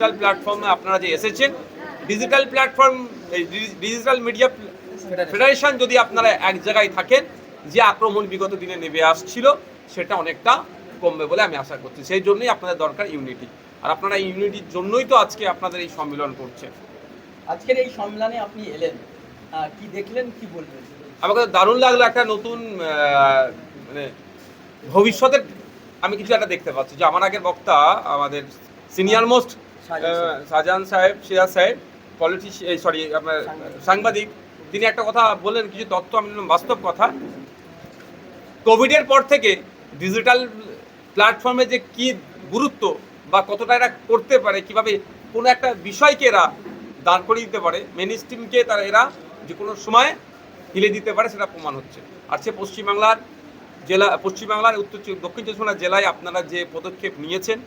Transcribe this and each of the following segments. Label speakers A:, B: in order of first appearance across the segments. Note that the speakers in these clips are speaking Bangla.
A: ডিজিটাল প্ল্যাটফর্মে আপনারা যে এসেছেন digital platform digital media federation যদি আপনারা এক জায়গায় থাকেন যে আক্রমণ বিগত দিনে নেমে আসছিল সেটা অনেকটা কমবে বলে আমি আশা করছি। সেই জন্যই আপনাদের দরকার ইউনিটি আর আপনারা ইউনিটির জন্যই তো আজকে আপনাদের এই সম্মেলন করছেন।
B: আজকের এই সম্মেলনে আপনি এলেন। কি দেখলেন কি বলবেন
A: আমাকে দারুণ লাগল একটা নতুন মানে ভবিষ্যতের আমি কিছু একটা দেখতে পাচ্ছি। যে আমার আগের বক্তা আমাদের সিনিয়র মোস্ট
B: শাহজাহান সাহেব।
A: সিরাজ সাহেব পলিটিশিয়ান সরি আপনার সাংবাদিক। তিনি একটা কথা বললেন কিছু তথ্য আমি বাস্তব কথা। কোভিডের পর থেকে ডিজিটাল প্ল্যাটফর্মে যে কি গুরুত্ব বা কতটা এরা করতে পারে কীভাবে কোনো একটা বিষয়কে এরা দাঁড় করিয়ে দিতে পারে মেন স্ট্রিমকে তারা এরা যে কোনো সময় হিলে দিতে পারে সেটা প্রমাণ হচ্ছে। আর সে পশ্চিমবাংলার জেলা পশ্চিমবাংলার উত্তর দক্ষিণ চব্বিশ পরগনা জেলায় আপনারা যে পদক্ষেপ নিয়েছেন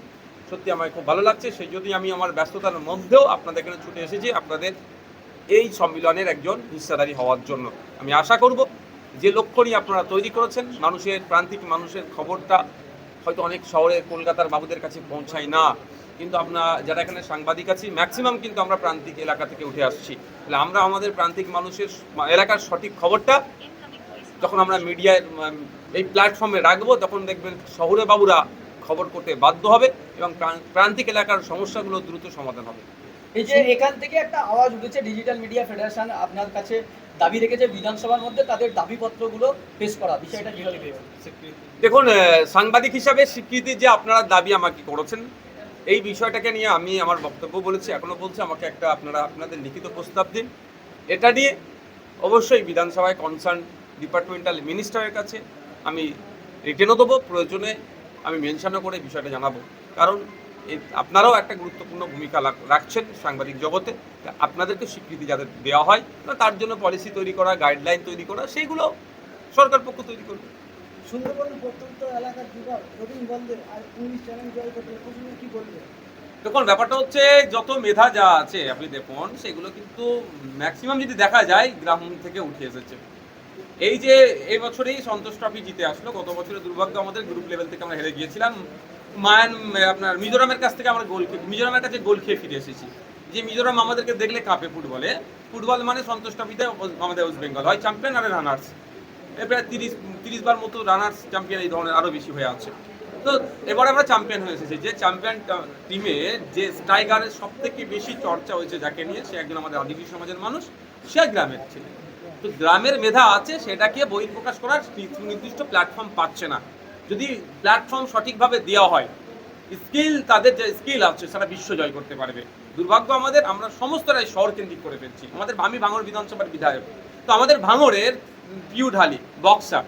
A: সত্যি আমার খুব ভালো লাগছে। সেই জন্যই আমি আমার ব্যস্ততার মধ্যেও আপনাদের এখানে ছুটে এসেছি, আপনাদের এই সম্মিলনের একজন হিস্সাদারি হওয়ার জন্য। আমি আশা করব যে লক্ষ্য নিয়ে আপনারা তৈরি করেছেন, মানুষের প্রান্তিক মানুষের খবরটা হয়তো অনেক শহরে কলকাতার বাবুদের কাছে পৌঁছায় না। কিন্তু আমরা যারা এখানে সাংবাদিক আছি ম্যাক্সিমাম কিন্তু আমরা প্রান্তিক এলাকা থেকে উঠে আসছি। তাহলে আমরা আমাদের প্রান্তিক মানুষের এলাকার সঠিক খবরটা যখন আমরা মিডিয়ায় এই প্ল্যাটফর্মে রাখব, তখন দেখবেন শহরে বাবুরা খবর করতে বাধ্য হবে এবং প্রান- প্রান্তিক এলাকার সমস্যাগুলো দ্রুত সমাধান হবে।
B: এই যে এখান থেকে একটা আওয়াজ উঠেছে ডিজিটাল মিডিয়া ফেডারেশন আপনার কাছে দাবি রেখেছে বিধানসভার মধ্যে তাদের দাবিপত্রগুলো পেশ করা বিষয়টা কীভাবে?
A: দেখুন সাংবাদিক হিসাবে স্বীকৃতি যে আপনারা দাবি আমাকে করেছেন এই বিষয়টাকে নিয়ে আমি আমার বক্তব্য বলেছি এখনও বলছি আমাকে একটা আপনারা আপনাদের লিখিত প্রস্তাব দিন। এটা নিয়ে অবশ্যই বিধানসভায় কনসার্ন ডিপার্টমেন্টাল মিনিস্টারের কাছে আমি রিটেনও দেবো। প্রয়োজনে আমি মেনশনও করে বিষয়টা জানাব। কারণ আপনারাও একটা গুরুত্বপূর্ণ ভূমিকা রাখছেন সাংবাদিক জগতে। আপনাদেরকে স্বীকৃতি যাদের দেওয়া হয় তার জন্য পলিসি তৈরি করা গাইডলাইন তৈরি করা সেইগুলো সরকার পক্ষ তৈরি করবে।
C: সুন্দরবন প্রত্যন্ত এলাকার যুবক রবীন বন্দে আর পুলিশ চ্যালেঞ্জ জয় করতে কি বলবে?
A: দেখুন ব্যাপারটা হচ্ছে যত মেধা যা আছে আপনি দেখুন সেগুলো কিন্তু ম্যাক্সিমাম যদি দেখা যায় গ্রাম থেকে উঠে এসেছে। এই যে এই বছরেই সন্তোষ ট্রফি জিতে আসলো, গত বছরের দুর্ভাগ্য আমাদের গ্রুপ লেভেল থেকে আমরা হেরে গিয়েছিলাম। মায়ান, আপনার মিজোরামের কাছ থেকে আমরা গোল মিজোরামের কাছে গোল খেয়ে ফিরে এসেছি। যে মিজোরাম আমাদেরকে দেখলে কাঁপে ফুটবলে। ফুটবল মানে সন্তোষ ট্রফিতে আমাদের ওয়েস্ট বেঙ্গল হয় চ্যাম্পিয়ন আর রানার্স এ প্রায় তিরিশ তিরিশ বার মতো রানার্স চ্যাম্পিয়ন এই ধরনের আরও বেশি হয়ে আছে। তো এবার আমরা চ্যাম্পিয়ন হয়ে এসেছি। যে চ্যাম্পিয়ন টিমে যে স্ট্রাইকারের সব থেকে বেশি চর্চা হয়েছে যাকে নিয়ে, সে একজন আমাদের আদিবাসী সমাজের মানুষ, সে গ্রামের ছেলে। তো গ্রামের মেধা আছে, সেটাকে বহিঃপ্রকাশ করার নির্দিষ্ট প্ল্যাটফর্ম পাচ্ছে না। যদি প্ল্যাটফর্ম সঠিকভাবে দেওয়া হয় স্কিল তাদের যে স্কিল আছে, সেটা বিশ্ব জয় করতে পারবে। দুর্ভাগ্য আমাদের, আমরা সমস্তটাই শহর কেন্দ্রিক করে ফেলছি। আমাদের আমি ভাঙড় বিধানসভার বিধায়ক। তো আমাদের ভাঙড়ের Piu Dhali boxer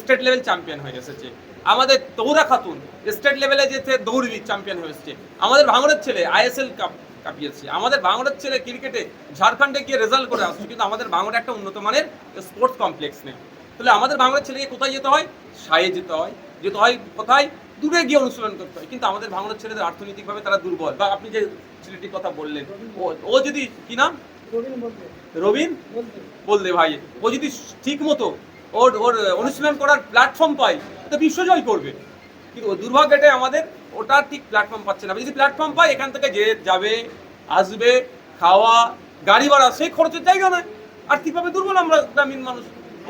A: state level champion হয়ে এসেছে। আমাদের তৌরা খাতুন স্টেট লেভেলে যেতে দৌড়বিদ চ্যাম্পিয়ন হয়ে এসেছে। আমাদের ভাঙড়ের ছেলে, আইএসএল কাপ কাঁপিয়েছে। আমাদের বাংলার ছেলে ক্রিকেটে ঝাড়খণ্ডে গিয়ে রেজাল্ট করে আসছে কিন্তু আমাদের ভাঙড়ে একটা উন্নত মানের স্পোর্টস কমপ্লেক্স নেই। তাহলে আমাদের বাংলার ছেলেকে কোথায় যেতে হয়? সায়ে যেতে হয়। যেতে হয় কোথায়? দূরে গিয়ে অনুশীলন করতে হয়। কিন্তু আমাদের বাংলার ছেলেদের অর্থনৈতিকভাবে তারা দুর্বল। বা আপনি যে ছেলেটির কথা বললেন ও যদি কি নাম?
C: রবিন
A: বললে ভাই ও যদি ঠিক মতো ওর ওর অনুশীলন করার প্ল্যাটফর্ম পায় তো বিশ্বজয় করবে। কিন্তু ও দুর্ভাগ্যটাই আমাদের ওটা ঠিক প্ল্যাটফর্ম পাচ্ছে না। যদি প্ল্যাটফর্ম পায়, এখান থেকে যে যাবে, আসবে, খাওয়া, গাড়ি ভাড়া, সেই খরচের জায়গা নয়। আর্থিকভাবে দুর্বল আমরা গ্রামীণ মানুষ?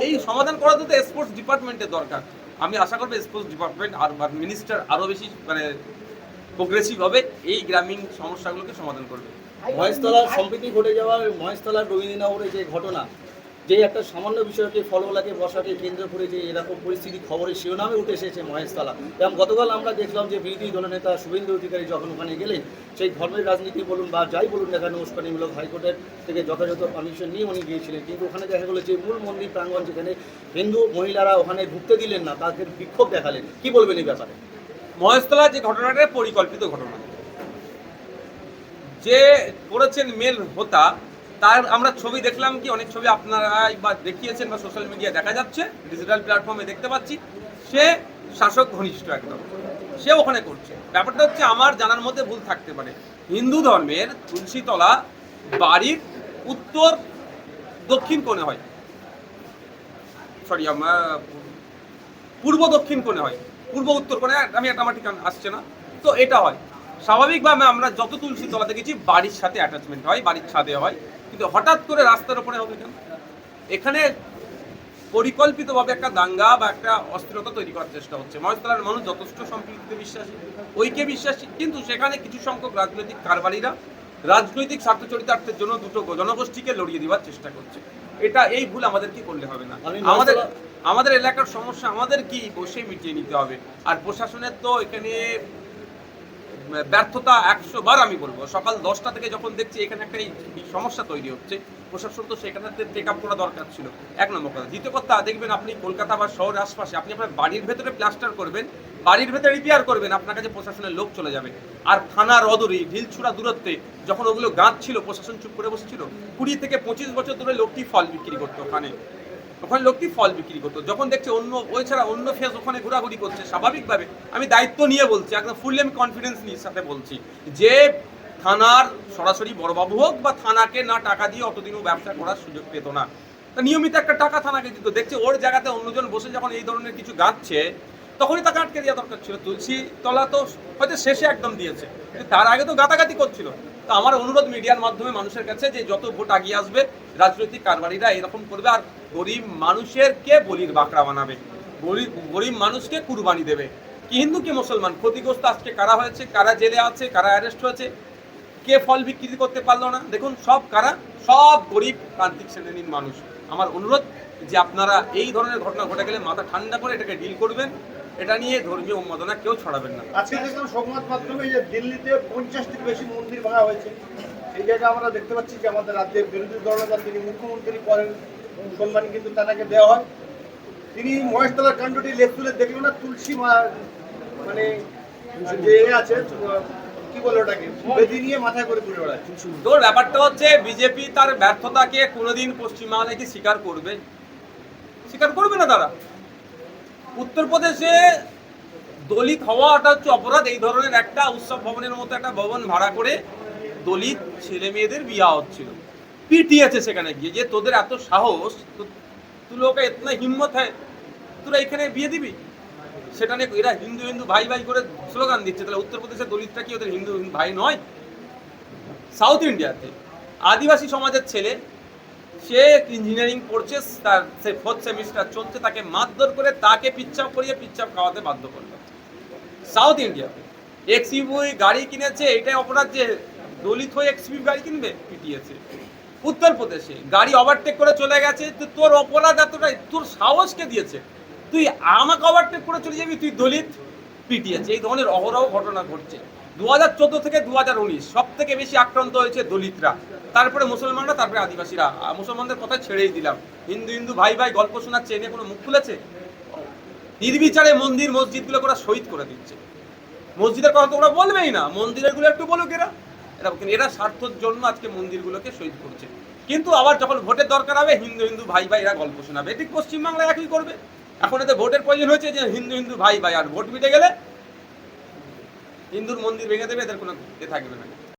A: এই সমাধান করা তো স্পোর্টস ডিপার্টমেন্টের দরকার। আমি আশা করব স্পোর্টস ডিপার্টমেন্ট আর মিনিস্টার আরও বেশি মানে প্রোগ্রেসিভ হবে, এই গ্রামীণ সমস্যাগুলোকে সমাধান করবে।
D: মহেশতলার সম্প্রীতি ঘটে যাওয়ার, মহেশতলার রবীন্দ্রনগরে যে ঘটনা যে একটা সামান্য বিষয়কে ফলওয়ালাকে বসাকে কেন্দ্র করে যে এরকম পরিস্থিতি খবরের শিরোনামে উঠে এসেছে মহেশতলা। এবং গতকাল আমরা দেখলাম যে বিরোধী দলনেতা শুভেন্দু অধিকারী যখন ওখানে গেলেন, সেই ধর্মের রাজনীতি বলুন বা যাই বলুন না কেন, উস্কানিমূলক হাইকোর্টের থেকে যথাযথ পারমিশন নিয়ে উনি গিয়েছিলেন। কিন্তু ওখানে দেখা গেলো যে মূল মন্দির প্রাঙ্গণ যেখানে হিন্দু মহিলারা ওখানে ঢুকতে দিলেন না তাদের বিক্ষোভ দেখালেন। কি বলবেন এই ব্যাপারে?
A: মহেশতলা যে ঘটনাটা, পরিকল্পিত ঘটনা। যে করেছেন মেল হোতা তার আমরা ছবি দেখলাম কি, অনেক ছবি আপনারাই বা দেখিয়েছেন বা সোশ্যাল মিডিয়া দেখা যাচ্ছে ডিজিটাল প্ল্যাটফর্মে দেখতে পাচ্ছি। সে শাসক ঘনিষ্ঠ একদম। সে ওখানে করছে। ব্যাপারটা হচ্ছে আমার জানার মধ্যে ভুল থাকতে পারে। হিন্দু ধর্মের তুলসীতলা বাড়ির উত্তর দক্ষিণ কোণে হয়। সরি আমার পূর্ব দক্ষিণ কোণে হয়। পূর্ব উত্তর কোণে, আমি একটা আমার ঠিকানা আসছে না। তো এটা হয়। স্বাভাবিকভাবে আমরা যত তুলসী তলা দেখেছি, বাড়ির সাথে অ্যাটাচমেন্ট হয়, বাড়ির ছাদে হয়। কিন্তু হঠাৎ করে রাস্তার উপরে হবে কেন? এখানে পরিকল্পিতভাবে একটা দাঙ্গা বা একটা অস্থিরতা তৈরি করার চেষ্টা হচ্ছে। মহেশতলার মানুষ যথেষ্ট সম্প্রীতিতে বিশ্বাসী ঐক্যে বিশ্বাসী কিন্তু সেখানে কিছু সংখ্যক রাজনৈতিক কারবারিরা রাজনৈতিক স্বার্থ চরিতার্থের জন্য দুটো জনগোষ্ঠীকে লড়িয়ে দেওয়ার চেষ্টা করছে। এটা এই ভুল আমাদের কি করলে হবে না? আমাদের আমাদের এলাকার সমস্যা আমাদের কি? বসে মিটিয়ে নিতে হবে। আর প্রশাসনের তো এখানে ব্যর্থতা একশো বার আমি বলব। সকাল দশটা থেকে যখন দেখছি এখানে একটা সমস্যা তৈরি হচ্ছে, প্রশাসন তো সেখানে টেক আপ করা দরকার ছিল। এক নম্বর কথা। দ্বিতীয় কথা, দেখবেন আপনি কলকাতা বা শহরের আশপাশে আপনি আপনার বাড়ির ভেতরে প্লাস্টার করবেন, বাড়ির ভেতরে রিপেয়ার করবেন, আপনার কাছে প্রশাসনের লোক চলে যাবে। আর থানার অদূরে ঢিলছুড়া দূরত্বে যখন ওগুলো গাছ ছিল, প্রশাসন চুপ করে বসেছিল, কুড়ি থেকে পঁচিশ বছর ধরে লোকটি ফল বিক্রি করতো ওখানে। ওখানে লোকটি ফল বিক্রি করতো। যখন দেখছে অন্য ওই ছাড়া অন্য ফেস ওখানে ঘোরাঘুরি করছে, স্বাভাবিকভাবে আমি দায়িত্ব নিয়ে বলছি, একদম ফুললি আমি কনফিডেন্স নিয়ে সাথে বলছি যে থানার সরাসরি বড়বাবু হোক বা থানাকে না টাকা দিয়ে অতদিনও ব্যবসা করার সুযোগ পেত না। তা নিয়মিত একটা টাকা থানাকে দিত। দেখছে ওর জায়গাতে অন্যজন বসে যখন এই ধরনের কিছু গাচ্ছে, তখনই তাকে আটকে দেওয়া দরকার ছিল। তুলসী তলা তো হয়তো শেষে একদম দিয়েছে তার আগে তো গাতাগাতি করছিল। তো আমার অনুরোধ মিডিয়ার মাধ্যমে মানুষের কাছে যে যত ভোট আগিয়ে আসবে, রাজনৈতিক কারবারিরা এরকম করবে আর গরিব মানুষের কে বলির বাঁকড়া বানাবে? গরিব গরিব মানুষকে কুরবানি দেবে। কি হিন্দু, কি মুসলমান? ক্ষতিগ্রস্ত আজকে কারা হয়েছে? কারা জেলে আছে? কারা অ্যারেস্ট হয়েছে? কে ফল বিক্রি করতে পারল না? দেখুন, সব কারা? সব গরিব প্রান্তিক শ্রেণির মানুষ। আমার অনুরোধ যে আপনারা এই ধরনের ঘটনা ঘটে গেলে মাথা ঠান্ডা করে এটাকে ডিল করবেন। এটা নিয়ে ধর্মীয় উন্মাদনা কেউ ছড়াবেন না।
E: আজকে দেখলাম সংবাদ মাধ্যমে যে দিল্লিতে পঞ্চাশটির বেশি মন্দির ভাঙা হয়েছে। এই জায়গায় আমরা দেখতে পাচ্ছি যে আমাদের রাজ্যের বিরোধী দলনেতা তিনি মুখ্যমন্ত্রী পরের সম্মান কিন্তু তাকে দেওয়া হয়। তিনি মহেশতলার কাণ্ডটি লেখ তুলে দেখলেন না তুলসী মানে যে আছে কি বলে ওটাকে? বেদি নিয়ে মাথায় করে ঘুরে বেড়াচ্ছে
A: তোর ব্যাপারটা হচ্ছে বিজেপি তার ব্যর্থতাকে কোনোদিন পশ্চিমবাংলায় কি স্বীকার করবে। স্বীকার করবে না তারা। উত্তরপ্রদেশে দলিত হওয়াটা হচ্ছে অপরাধ। এই ধরনের একটা উৎসব ভবনের মতো একটা ভবন ভাড়া করে দলিত ছেলে মেয়েদের বিয়া হচ্ছিল। পিটিয়েছে সেখানে গিয়ে যে তোদের এত সাহস, তো- তু লোকে এতনা হিম্মত হয়, তোরা এখানে বিয়ে দিবি? সেটা নিয়ে এরা হিন্দু হিন্দু ভাই ভাই করে স্লোগান দিচ্ছে। তাহলে উত্তরপ্রদেশের দলিতটা কি ওদের হিন্দু ভাই নয়? সাউথ ইন্ডিয়াতে। আদিবাসী সমাজের ছেলে সে ইঞ্জিনিয়ারিং পড়ছে, তার সে ফোর্থ সেমিস্টার চলছে, তাকে মারধর করে তাকে পিচ্ছাপ করিয়ে পিচ্ছাপ খাওয়াতে বাধ্য করল। সাউথ ইন্ডিয়াতে এক্সইউভি গাড়ি কিনেছে, এটাই অপরাধ যে দলিত হয়ে এক্সইউভি গাড়ি কিনবে, পিটিয়েছে। উত্তরপ্রদেশে গাড়ি ওভারটেক করে চলে গেছে, তো তোর অপরাধ এতটাই, তোর সাহসকে দিয়েছে? তুই আমাকে ওভারটেক করে চলে যাবি, তুই দলিত? পিটিয়েছে। এই ধরনের অহরহ ঘটনা ঘটছে। দু হাজার চোদ্দ থেকে দু হাজার উনিশ সব থেকে বেশি আক্রান্ত হয়েছে দলিতরা। তারপরে মুসলমানরা, তারপরে আদিবাসীরা। মুসলমানদের কথা ছেড়েই দিলাম। হিন্দু হিন্দু, ভাই ভাই, গল্প শোনাচ্ছে এনে কোনো মুখ খুলেছে? নির্বিচারে মন্দির, মসজিদগুলো ওরা শহীদ করে দিচ্ছে। মসজিদের কথা তো ওরা বলবেই না। মন্দিরেরগুলো একটু বলুক এরা। এরা এরা স্বার্থের জন্য আজকে মন্দিরগুলোকে শহীদ করছে। কিন্তু আবার যখন ভোটের দরকার হবে, হিন্দু হিন্দু, ভাই ভাই, এরা গল্প শোনাবে। ঠিক পশ্চিমবাংলায় একই করবে। এখন এদের ভোটের প্রয়োজন হয়েছে যে হিন্দু হিন্দু, ভাই ভাই, আর ভোট মিটে গেলে হিন্দুর মন্দির ভেঙে দেবে, এদের কোনো থাকবে না।